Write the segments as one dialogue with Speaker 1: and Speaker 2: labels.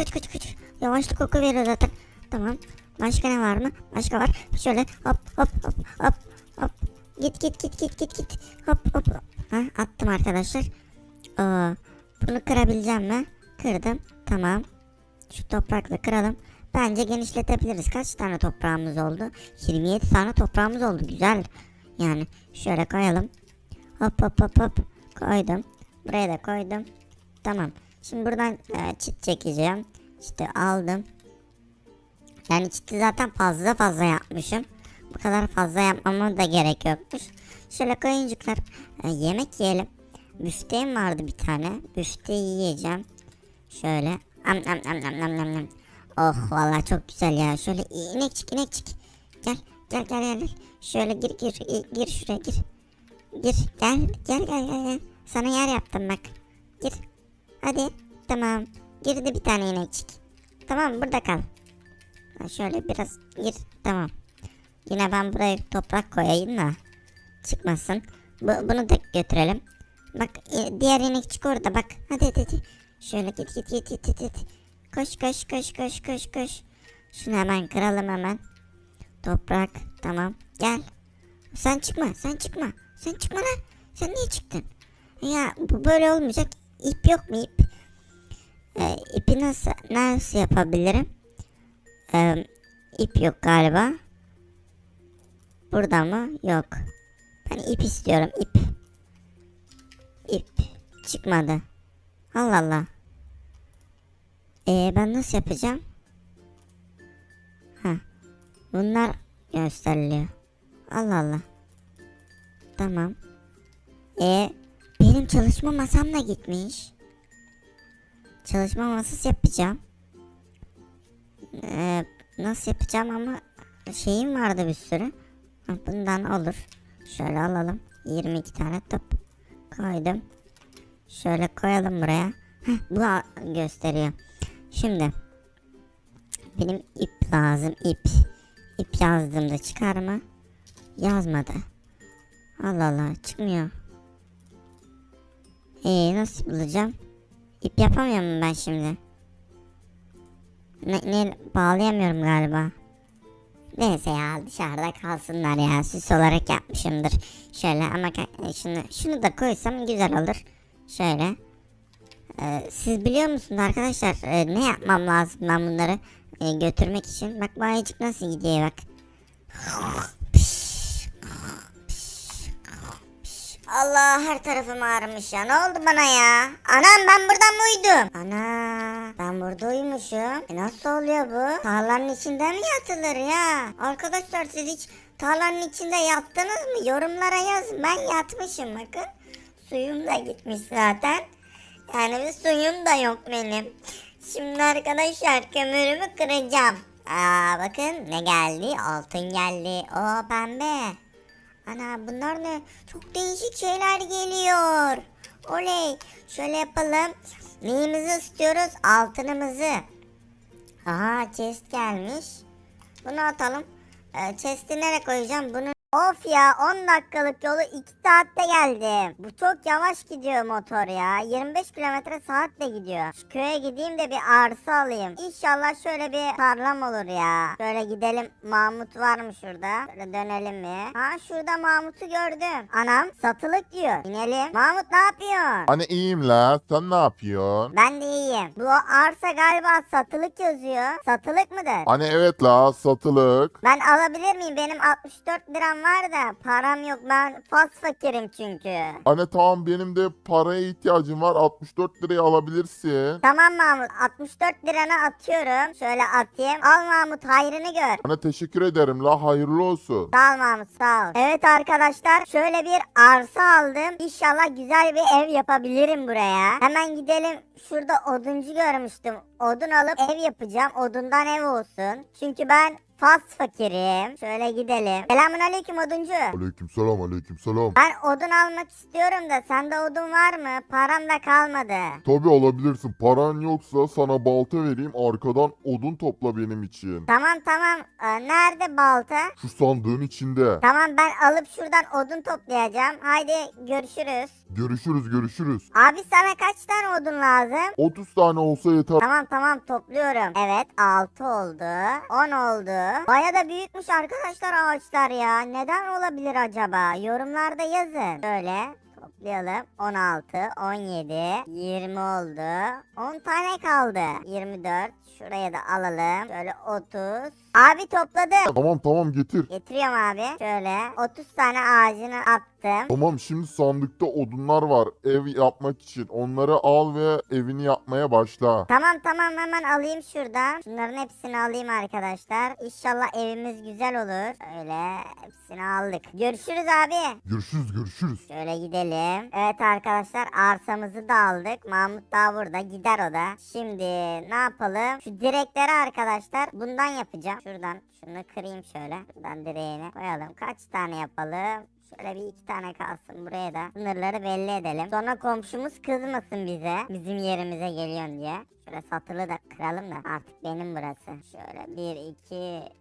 Speaker 1: kaç kaç kaç. Yavaşlık koku veriyor zaten. Tamam. Başka ne var mı? Başka var. Şöyle hop hop hop hop hop. Git git git git git git. Hop hop. Ha, attım arkadaşlar. Oo, bunu kırabileceğim mi? Kırdım. Tamam. Şu toprakla kıralım. Bence genişletebiliriz. Kaç tane toprağımız oldu? 27 tane toprağımız oldu. Güzel. Yani şöyle koyalım. Hop hop hop hop. Koydum. Buraya da koydum. Tamam. Şimdi buradan e, çit çekeceğim. İşte aldım. Yani çiti zaten fazla fazla yapmışım. Bu kadar fazla yapmama da gerek yokmuş. Şöyle koyuncuklar e, yemek yiyelim. Büfteğim vardı bir tane. Büfteği yiyeceğim. Şöyle. Am am am am am am am. Oh vallahi çok güzel ya. Şöyle inekçik inekçik. Gel gel gel gel. gel. Şöyle gir gir gir, şuraya gir. Gir gel gel gel gel. Sana yer yaptım bak. Gir. Hadi. Tamam. Girdi bir tane inekçik. Tamam burada kal. Şöyle biraz gir. Tamam. Yine ben buraya toprak koyayım da çıkmasın. Bu, bunu da götürelim. Bak e, diğer inekçik orada bak. Hadi hadi hadi. Şöyle git git git git. git. Koş koş koş koş koş koş. Şunu hemen kıralım hemen. Toprak tamam gel. Sen çıkma sen çıkma. Sen çıkma lan. Sen niye çıktın? Ya bu böyle olmayacak. İp yok mu ip? Ee, ipi nasıl, nasıl yapabilirim? Ee, ip yok galiba. Burada mı? Yok. Ben ip istiyorum ip. İp. Çıkmadı. Allah Allah. Ee, ben nasıl yapacağım? Ha. Bunlar gösteriliyor. Allah Allah. Tamam. Ee, benim çalışma masam da gitmiş. Çalışma masası yapacağım. Ee, nasıl yapacağım ama şeyim vardı bir sürü. Bundan olur. Şöyle alalım. 22 tane top koydum. Şöyle koyalım buraya. Heh, bu gösteriyor. Şimdi benim ip lazım ip. İp yazdığımda çıkar mı? Yazmadı. Allah Allah çıkmıyor. Ee nasıl bulacağım? İp yapamıyor muyum ben şimdi? Ne, ne bağlayamıyorum galiba. Neyse ya dışarıda kalsınlar ya süs olarak yapmışımdır. Şöyle ama ka- şunu, şunu da koysam güzel olur. Şöyle. Ee, siz biliyor musunuz arkadaşlar e, ne yapmam lazım ben bunları e, götürmek için? Bak bu ayıcık nasıl gidiyor bak. Allah her tarafım ağrımış ya. Ne oldu bana ya? Anam ben burada mı uyudum? Ana ben burada uyumuşum. E nasıl oluyor bu? Tarlanın içinde mi yatılır ya? Arkadaşlar siz hiç tarlanın içinde yattınız mı? Yorumlara yazın. Ben yatmışım bakın. Suyum da gitmiş zaten. Yani bir suyum da yok benim. Şimdi arkadaşlar kömürümü kıracağım. Aa bakın ne geldi? Altın geldi. O pembe. Ana bunlar ne? Çok değişik şeyler geliyor. Oley. Şöyle yapalım. Neyimizi istiyoruz? Altınımızı. Aha chest gelmiş. Bunu atalım. Ee, chest'i nereye koyacağım? Bunu Of ya 10 dakikalık yolu 2 saatte geldim. Bu çok yavaş gidiyor motor ya. 25 kilometre saatle gidiyor. Şu köye gideyim de bir arsa alayım. İnşallah şöyle bir tarlam olur ya. Şöyle gidelim. Mahmut var mı şurada? Şöyle dönelim mi? Ha şurada Mahmut'u gördüm. Anam satılık diyor. İnelim. Mahmut ne yapıyorsun?
Speaker 2: Hani iyiyim la sen ne yapıyorsun?
Speaker 1: Ben de iyiyim. Bu arsa galiba satılık yazıyor. Satılık mıdır?
Speaker 2: Hani evet la satılık.
Speaker 1: Ben alabilir miyim? Benim 64 liram var da param yok. Ben fas fakirim çünkü.
Speaker 2: Hani tamam benim de paraya ihtiyacım var 64 liraya alabilirsin.
Speaker 1: Tamam Mahmut 64 liranı atıyorum. Şöyle atayım. Al Mahmut hayrını gör.
Speaker 2: Hani teşekkür ederim la hayırlı olsun.
Speaker 1: Sağ ol Mahmut sağ ol. Evet arkadaşlar şöyle bir arsa aldım. İnşallah güzel bir ev yapabilirim buraya. Hemen gidelim. Şurada oduncu görmüştüm. Odun alıp ev yapacağım. Odundan ev olsun. Çünkü ben fas fakirim. Şöyle gidelim. Selamun aleyküm oduncu.
Speaker 2: Aleykümselam aleykümselam.
Speaker 1: Ben odun almak istiyorum da sende odun var mı? Param da kalmadı.
Speaker 2: Tabi alabilirsin. Paran yoksa sana balta vereyim. Arkadan odun topla benim için.
Speaker 1: Tamam tamam. Ee, nerede balta?
Speaker 2: Şu sandığın içinde.
Speaker 1: Tamam ben alıp şuradan odun toplayacağım. Haydi görüşürüz.
Speaker 2: Görüşürüz görüşürüz.
Speaker 1: Abi sana kaç tane odun lazım?
Speaker 2: 30 tane olsa yeter.
Speaker 1: Tamam tamam topluyorum. Evet 6 oldu. 10 oldu. Baya da büyükmüş arkadaşlar ağaçlar ya. Neden olabilir acaba? Yorumlarda yazın. Şöyle toplayalım. 16, 17, 20 oldu. 10 tane kaldı. 24. Şuraya da alalım. Şöyle 30. Abi topladım.
Speaker 2: Tamam tamam getir.
Speaker 1: Getiriyorum abi. Şöyle 30 tane ağacını attım.
Speaker 2: Tamam şimdi sandıkta odunlar var ev yapmak için. Onları al ve evini yapmaya başla.
Speaker 1: Tamam tamam hemen alayım şuradan. Şunların hepsini alayım arkadaşlar. İnşallah evimiz güzel olur. Öyle hepsini aldık. Görüşürüz abi.
Speaker 2: Görüşürüz görüşürüz.
Speaker 1: Şöyle gidelim. Evet arkadaşlar arsamızı da aldık. Mahmut daha burada gider o da. Şimdi ne yapalım? Şu direkleri arkadaşlar bundan yapacağım. Şuradan şunu kırayım şöyle. Şuradan direğini koyalım. Kaç tane yapalım? Şöyle bir iki tane kalsın buraya da. Sınırları belli edelim. Sonra komşumuz kızmasın bize. Bizim yerimize geliyorsun diye. Şöyle satılı da kıralım da artık benim burası. Şöyle bir iki 3,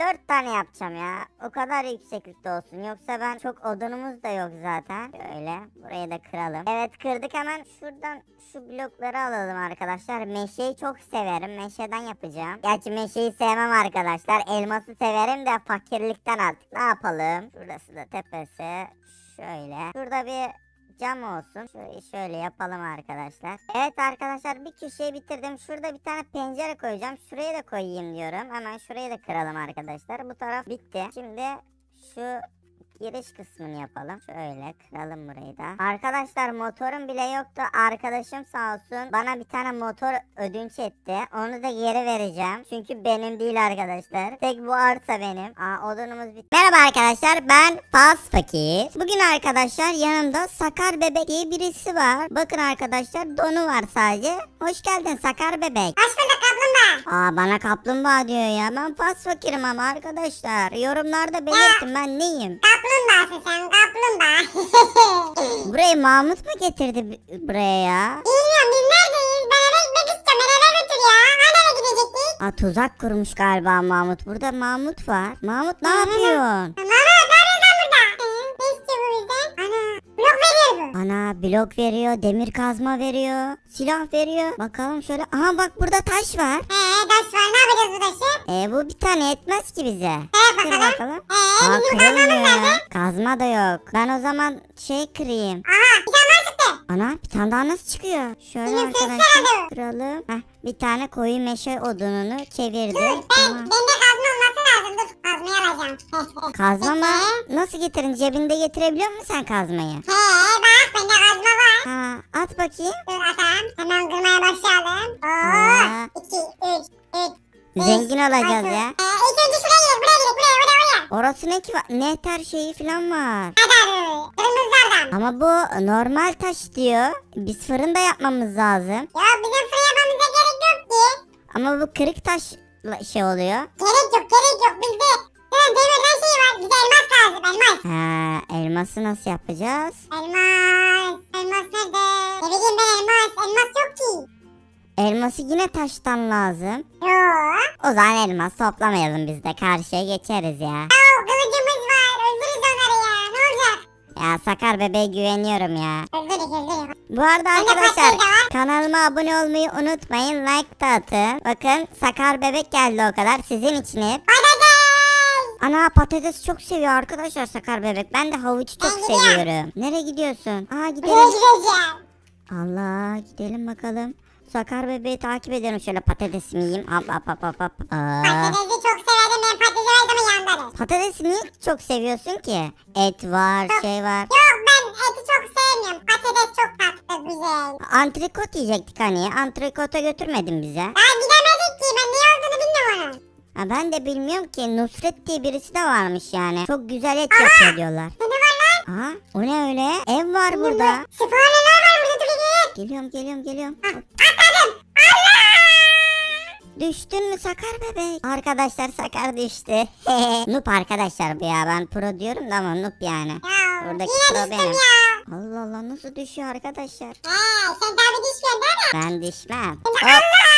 Speaker 1: 4 tane yapacağım ya. O kadar yükseklikte olsun. Yoksa ben çok odunumuz da yok zaten. Şöyle burayı da kıralım. Evet kırdık hemen şuradan şu blokları alalım arkadaşlar. Meşeyi çok severim. Meşeden yapacağım. Gerçi meşeyi sevmem arkadaşlar. Elması severim de fakirlikten artık. Ne yapalım? Şurası da tepesi. Şöyle. Şurada bir cam olsun. Şöyle, şöyle yapalım arkadaşlar. Evet arkadaşlar bir köşeyi bitirdim. Şurada bir tane pencere koyacağım. Şuraya da koyayım diyorum. Hemen şurayı da kıralım arkadaşlar. Bu taraf bitti. Şimdi şu giriş kısmını yapalım. Şöyle kıralım burayı da. Arkadaşlar motorum bile yoktu. Arkadaşım sağ olsun bana bir tane motor ödünç etti. Onu da geri vereceğim. Çünkü benim değil arkadaşlar. Tek bu arsa benim. Aa odunumuz bitti. Merhaba arkadaşlar ben Fas Fakir. Bugün arkadaşlar yanımda Sakar Bebek diye birisi var. Bakın arkadaşlar donu var sadece. Hoş geldin Sakar Bebek.
Speaker 3: Hoş bulduk kaplumbağa.
Speaker 1: Aa bana kaplumbağa diyor ya. Ben Fas Fakir'im ama arkadaşlar. Yorumlarda belirtin ben neyim.
Speaker 3: Kaplumbağasın sen kaplumbağa.
Speaker 1: Burayı Mahmut mu getirdi b- buraya ya?
Speaker 3: Bilmiyorum biz neredeyiz? Ben eve gitmek istiyorum. Beni eve götür ya. Hani eve gidecektik?
Speaker 1: Aa tuzak kurmuş galiba Mahmut. Burada Mahmut var. Mahmut ne yapıyorsun?
Speaker 3: Mama Ana blok veriyor,
Speaker 1: demir kazma veriyor, silah veriyor. Bakalım şöyle. Aha bak burada taş var.
Speaker 3: He taş var ne yapacağız bu taşı?
Speaker 1: E bu bir tane yetmez ki bize.
Speaker 3: Evet
Speaker 1: Kır
Speaker 3: bakalım.
Speaker 1: bakalım.
Speaker 3: He
Speaker 1: Aa
Speaker 3: bizim kazmamız nerede?
Speaker 1: Kazma da yok. Ben o zaman şey kırayım.
Speaker 3: Aha bir tane daha çıktı.
Speaker 1: Ana bir tane daha nasıl çıkıyor? Şöyle
Speaker 3: ses
Speaker 1: arkadaşlar kıralım. Heh, bir tane koyu meşe odununu çevirdim.
Speaker 3: Ben,
Speaker 1: Tamam.
Speaker 3: bende kazma olması lazım. Dur kazmayı alacağım.
Speaker 1: Kazma mı?
Speaker 3: He.
Speaker 1: Nasıl getirin? Cebinde getirebiliyor musun sen kazmayı?
Speaker 3: He bende kazma var.
Speaker 1: Ha, at bakayım.
Speaker 3: Dur atalım. Hemen kırmaya başlayalım. Oo. 2, 3, 3,
Speaker 1: Zengin olacağız ya.
Speaker 3: Ee, ilk önce şuraya gidelim. Buraya gidelim. Buraya buraya buraya.
Speaker 1: Orası ne ki? Nehter şeyi falan var.
Speaker 3: Hadi abi. Kırmızılardan.
Speaker 1: Ama bu normal taş diyor. Biz fırında yapmamız lazım.
Speaker 3: Ya bizim fırın yapmamıza gerek yok ki.
Speaker 1: Ama bu kırık taş şey oluyor.
Speaker 3: Gerek yok gerek yok. Bizde hemen demirden şey var. Bize elmas lazım elmas.
Speaker 1: Ha, elması nasıl yapacağız?
Speaker 3: Elmas. Elmas nerede? Ne bileyim ben elmas. Elmas yok ki.
Speaker 1: Elması yine taştan lazım.
Speaker 3: Yok.
Speaker 1: O zaman elmas toplamayalım biz de karşıya geçeriz ya.
Speaker 3: Ya kılıcımız var. Öldürürüz onları ya. Ne olacak?
Speaker 1: Ya Sakar bebeğe güveniyorum ya.
Speaker 3: Öldürürüz öldürürüz.
Speaker 1: Bu arada
Speaker 3: de
Speaker 1: arkadaşlar
Speaker 3: de var.
Speaker 1: kanalıma abone olmayı unutmayın. Like da atın. Bakın Sakar bebek geldi o kadar sizin için hep.
Speaker 3: Patates.
Speaker 1: Ana patates çok seviyor arkadaşlar Sakar bebek. Ben de havucu çok
Speaker 3: Ben gidiyorum.
Speaker 1: seviyorum. Nereye gidiyorsun? Aa
Speaker 3: Buraya
Speaker 1: gidelim.
Speaker 3: gideceğim.
Speaker 1: Allah gidelim bakalım. Sakar bebeği takip ediyorum şöyle patatesimi yiyeyim. Hop hop hop hop hop. Aa.
Speaker 3: Patatesi çok severim. Ben patatesi her zaman yanlarım.
Speaker 1: Patatesi niye çok seviyorsun ki? Et var, şey var.
Speaker 3: Yok ben eti çok sevmiyorum. Patates çok tatlı güzel.
Speaker 1: Antrikot yiyecektik hani. Antrikota götürmedin bize.
Speaker 3: Daha
Speaker 1: Ha, ben de bilmiyorum ki Nusret diye birisi de varmış yani. Çok güzel et yapıyor diyorlar.
Speaker 3: Ne var lan?
Speaker 1: Aha o ne öyle? Ev var burada.
Speaker 3: Siparişler var burada dur gel.
Speaker 1: Geliyorum geliyorum geliyorum. Hop.
Speaker 3: Atladım.
Speaker 1: Düştün mü Sakar bebek?
Speaker 4: Arkadaşlar Sakar düştü. noob arkadaşlar bu ya ben pro diyorum da ama noob yani.
Speaker 3: Ya
Speaker 4: Buradaki
Speaker 3: yine
Speaker 4: pro
Speaker 3: düştüm
Speaker 4: benim.
Speaker 3: ya.
Speaker 1: Allah Allah nasıl düşüyor arkadaşlar?
Speaker 3: He sen tabi düşmüyorsun değil mi?
Speaker 4: Ben düşmem. Hop.
Speaker 3: Allah.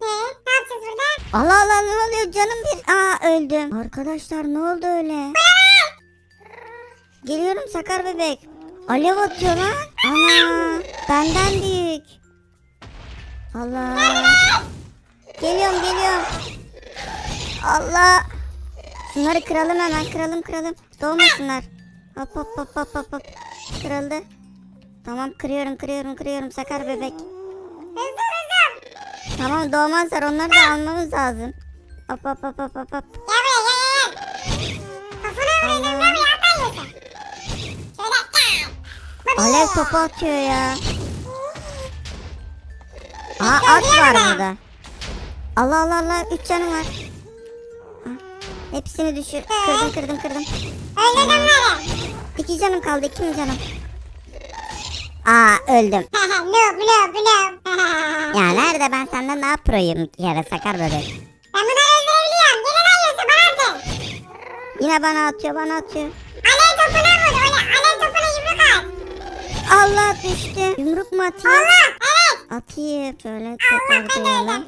Speaker 3: He ne yapacağız burada?
Speaker 1: Allah Allah ne oluyor canım bir. Aa öldüm. Arkadaşlar ne oldu öyle? Geliyorum Sakar bebek. Alev atıyor lan. Ana benden büyük. Allah. Geliyorum geliyorum. Allah. Şunları kıralım hemen kıralım kıralım. Doğmasınlar. Hop hop hop hop hop hop. Kırıldı. Tamam kırıyorum kırıyorum kırıyorum Sakar bebek.
Speaker 3: Hızlı.
Speaker 1: Tamam doğmazlar onları da almamız lazım. Hop hop hop hop hop hop.
Speaker 3: Gel buraya gel gel gel. Kafana vuracağım buraya atıyorsun? Şöyle. Bu
Speaker 1: Alev
Speaker 3: bir.
Speaker 1: topu atıyor ya. Aa at var burada. Allah Allah Allah 3 canım var. Hepsini düşür. Kırdım kırdım kırdım.
Speaker 3: Öldürdüm bunları.
Speaker 1: 2 canım kaldı 2 mi canım? Aa öldüm.
Speaker 3: noob noob noob.
Speaker 4: Ya nerede ben senden daha proyum kere Sakar bebek.
Speaker 3: Ben bunları öldürebiliyorum. Gene ne yiyorsun bana atın.
Speaker 1: Yine bana atıyor bana atıyor.
Speaker 3: Alev topuna vur. Öyle alev topuna yumruk at.
Speaker 1: Allah düştü. Yumruk mu atayım?
Speaker 3: Allah. Evet.
Speaker 1: Atayım. Şöyle
Speaker 3: Allah ben de öldüm.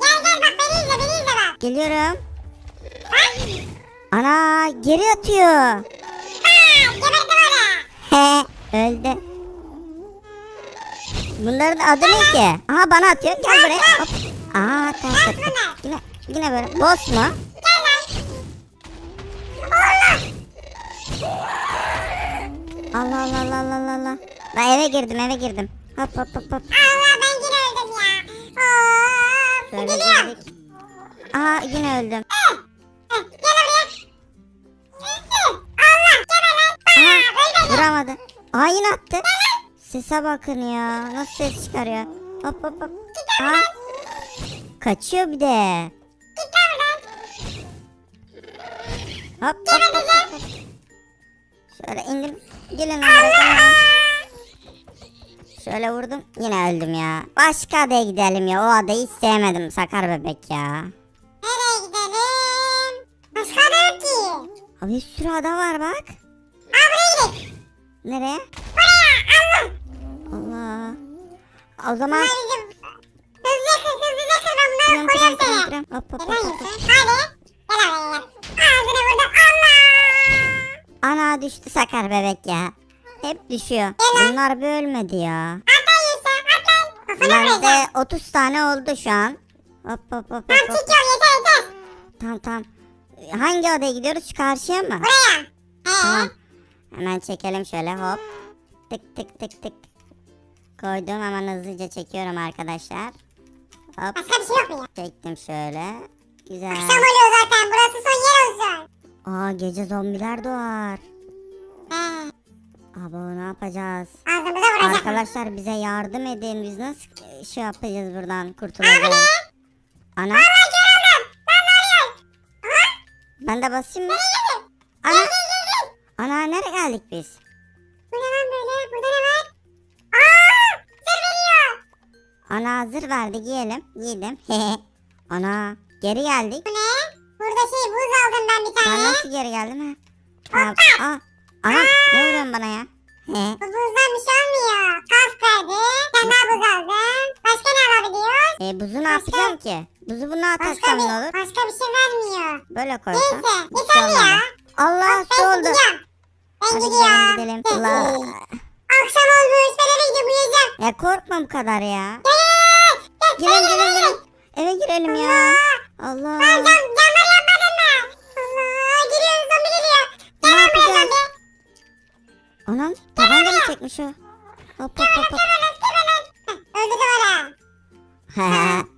Speaker 3: Gel gel bak beni izle beni izle bak.
Speaker 1: Geliyorum.
Speaker 3: Bak.
Speaker 1: Ana geri atıyor.
Speaker 3: Aa, geberdim onu.
Speaker 1: He öldü. Bunların adı ne ki? Aha bana atıyor. Gel buraya. Hop. Aa ters attı. Yine, yine böyle. Boss mu?
Speaker 3: Gel. Allah.
Speaker 1: Allah Allah Allah Allah. Ben eve girdim eve girdim. Hop hop hop hop.
Speaker 3: Allah ben yine öldüm ya.
Speaker 1: Şöyle
Speaker 3: Gidiyorum.
Speaker 1: girdik. Aa yine öldüm.
Speaker 3: Heh, Gel oraya. Allah gel lan. Aa,
Speaker 1: vuramadı. Aa yine attı. Sese bakın ya. Nasıl ses çıkarıyor. Hop hop hop. Aa. Kaçıyor bir de. Hop hop hop hop. Şöyle indim. Gelin buraya. Şöyle vurdum. Yine öldüm ya. Başka adaya gidelim ya. O adayı hiç sevmedim. Sakar bebek ya.
Speaker 3: Nereye gidelim? Başka da yok ki.
Speaker 1: Abi bir sürü ada var bak.
Speaker 3: Aa buraya gidelim.
Speaker 1: Nereye?
Speaker 3: Buraya. Allah.
Speaker 1: O zaman
Speaker 3: Bunlar bizim. Hızlı kır hızlı kır koyarım
Speaker 1: kırıyorum
Speaker 3: seni.
Speaker 1: Hop hop hop?
Speaker 3: Hadi. Gel oraya gel. Ağzına vurdum. Allah.
Speaker 1: Ana düştü sakar bebek ya. Hep düşüyor. Bunlar bir ölmedi ya.
Speaker 3: Yiyorsun. Atla. Kafana vuracağım.
Speaker 1: Bende 30 tane oldu şu an. Hop hop hop hop.
Speaker 3: Tamam çekiyorum yeter yeter.
Speaker 1: Tamam tamam. Hangi odaya gidiyoruz? Şu karşıya mı?
Speaker 3: Buraya. He.
Speaker 1: Tamam. Hemen çekelim şöyle hop. Tık tık tık tık. Koydum hemen hızlıca çekiyorum arkadaşlar. Hop
Speaker 3: Başka bir şey yok mu ya?
Speaker 1: çektim şöyle. Güzel.
Speaker 3: Akşam oluyor zaten. Burası son yer olsun.
Speaker 1: Aa gece zombiler doğar.
Speaker 3: He.
Speaker 1: Abo ne yapacağız?
Speaker 3: Ağzımıza vuracak.
Speaker 1: Arkadaşlar bize yardım edin. Biz nasıl şey yapacağız buradan kurtulacağız? Ana. Ben de basayım mı? Ana. Ana nereye geldik biz?
Speaker 3: Bu ne lan böyle? Burada ne var?
Speaker 1: Ana hazır verdi giyelim. Giydim. Ana geri geldik.
Speaker 3: Bu ne? Burada şey buz aldım ben bir
Speaker 1: Ben
Speaker 3: tane.
Speaker 1: nasıl geri geldim ha? Ha, aa, ana ne vuruyorsun bana ya?
Speaker 3: Bu buzdan bir şey olmuyor. Kask verdi. Sen daha buz aldın. Başka ne alabiliyoruz?
Speaker 1: E, buzu ne yapacağım ki? Buzu buna
Speaker 3: Başka
Speaker 1: atarsam ne olur?
Speaker 3: başka bir şey vermiyor.
Speaker 1: Böyle koysam.
Speaker 3: Neyse.
Speaker 1: bir şey
Speaker 3: ya.
Speaker 1: Allah
Speaker 3: Ben
Speaker 1: su oldu.
Speaker 3: gidiyorum. Ben
Speaker 1: Hadi
Speaker 3: gidiyorum.
Speaker 1: gidelim. Allah.
Speaker 3: Akşam olmuş. Ben eve gidip uyuyacağım.
Speaker 1: Ya korkma bu kadar ya. Girelim
Speaker 3: gel,
Speaker 1: girelim. Eve girelim ya. Allah.
Speaker 3: Cam, camları yapmadın mı? Allah. Giriyor zombi geliyor.
Speaker 1: Ne
Speaker 3: Gel buraya
Speaker 1: yapacağız?
Speaker 3: zombi.
Speaker 1: Anam tabanca mı çekmiş o? Hop hop hop hop.
Speaker 3: Geber lan. Heh, Öldürdüm onu.